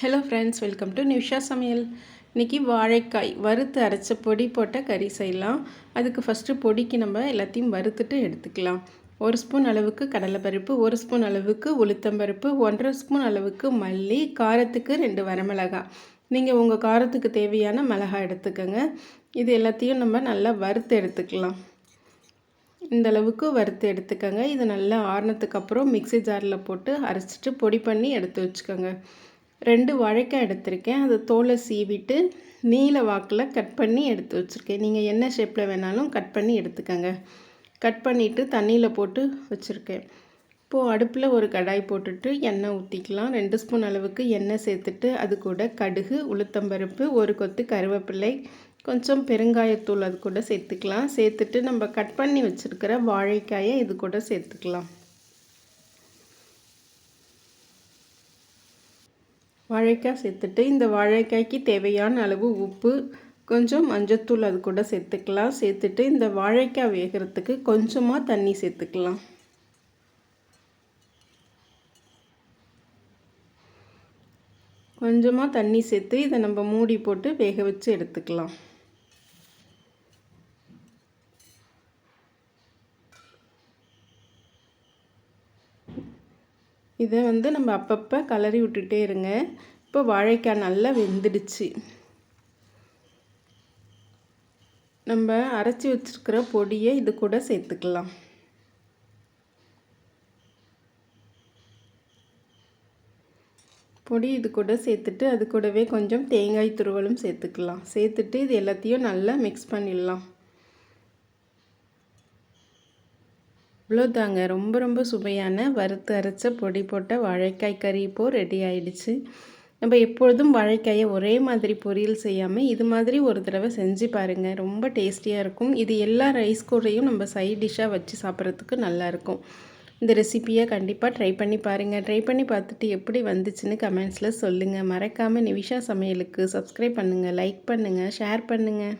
Hello friends welcome to Nisha சமையல் இன்றைக்கி வாழைக்காய் வறுத்து அரைச்ச பொடி போட்ட கறி செய்யலாம். அதுக்கு ஃபஸ்ட்டு பொடிக்கு நம்ம எல்லாத்தையும் வறுத்துட்டு எடுத்துக்கலாம். ஒரு ஸ்பூன் அளவுக்கு கடலைப்பருப்பு ஒரு ஸ்பூன் அளவுக்கு உளுத்தம்பருப்பு ஒன்றரை ஸ்பூன் அளவுக்கு மல்லி காரத்துக்கு ரெண்டு வரமிளகாய் நீங்கள் உங்கள் காரத்துக்கு தேவையான மிளகாய் எடுத்துக்கோங்க. இது எல்லாத்தையும் நம்ம நல்லா வறுத்து எடுத்துக்கலாம். இந்த அளவுக்கு வறுத்து எடுத்துக்கோங்க. இது நல்லா ஆறுனதுக்கு அப்புறம் மிக்சி ஜாரில் போட்டு அரைச்சிட்டு பொடி பண்ணி எடுத்து வச்சுக்கோங்க. ரெண்டு வாழைக்காய் எடுத்திருக்கேன். அதை தோலை சீவிட்டு நீல வாக்கில் கட் பண்ணி எடுத்து வச்சுருக்கேன். நீங்கள் என்ன ஷேப்பில் வேணாலும் கட் பண்ணி எடுத்துக்கோங்க. கட் பண்ணிவிட்டு தண்ணியில் போட்டு வச்சுருக்கேன். இப்போது அடுப்பில் ஒரு கடாய் போட்டுட்டு எண்ணெய் ஊற்றிக்கலாம் ரெண்டு ஸ்பூன் அளவுக்கு எண்ணெய் சேர்த்துட்டு அது கூட கடுகு உளுத்தம்பருப்பு ஒரு கொத்து கருவேப்பிள்ளை கொஞ்சம் பெருங்காயத்தூள் அது கூட சேர்த்துக்கலாம். சேர்த்துட்டு நம்ம கட் பண்ணி வச்சுருக்கிற வாழைக்காயை இது கூட சேர்த்துக்கலாம். வாழைக்காய் சேர்த்துட்டு இந்த வாழைக்காய்க்கு தேவையான அளவு உப்பு கொஞ்சம் மஞ்சத்தூள் அது கூட சேர்த்துக்கலாம். சேர்த்துட்டு இந்த வாழைக்காய் வேகிறதுக்கு கொஞ்சமாக தண்ணி சேர்த்துக்கலாம். கொஞ்சமாக தண்ணி சேர்த்து இதை நம்ம மூடி போட்டு வேக வச்சு எடுத்துக்கலாம். இதை வந்து நம்ம அப்பப்போ கலரி விட்டுட்டே இருங்க. இப்போ வாழைக்காய் நல்லா வெந்துடுச்சு. நம்ம அரைச்சி வச்சுருக்கிற பொடியை இது கூட சேர்த்துக்கலாம். பொடி இது கூட சேர்த்துட்டு அது கூடவே கொஞ்சம் தேங்காய் துருவலும் சேர்த்துக்கலாம். சேர்த்துட்டு இது எல்லாத்தையும் நல்லா மிக்ஸ் பண்ணிடலாம். இவ்வளோதாங்க ரொம்ப ரொம்ப சுவையான வறுத்து அரைச்ச பொடி போட்ட வாழைக்காய் கறி இப்போது ரெடி ஆயிடுச்சு. நம்ம எப்பொழுதும் வாழைக்காயை ஒரே மாதிரி பொரியல் செய்யாமல் இது மாதிரி ஒரு தடவை செஞ்சு பாருங்கள் ரொம்ப டேஸ்டியாக இருக்கும். இது எல்லா ரைஸ் கூடையும் நம்ம சைட் டிஷ்ஷாக வச்சு சாப்பிட்றதுக்கு நல்லாயிருக்கும் இந்த ரெசிப்பியை கண்டிப்பாக ட்ரை பண்ணி பாருங்கள் ட்ரை பண்ணி பார்த்துட்டு எப்படி வந்துச்சுன்னு கமெண்ட்ஸில் சொல்லுங்கள் மறக்காமல் நிவிஷா சமையலுக்கு சப்ஸ்கிரைப் பண்ணுங்கள் லைக் பண்ணுங்கள் ஷேர் பண்ணுங்கள்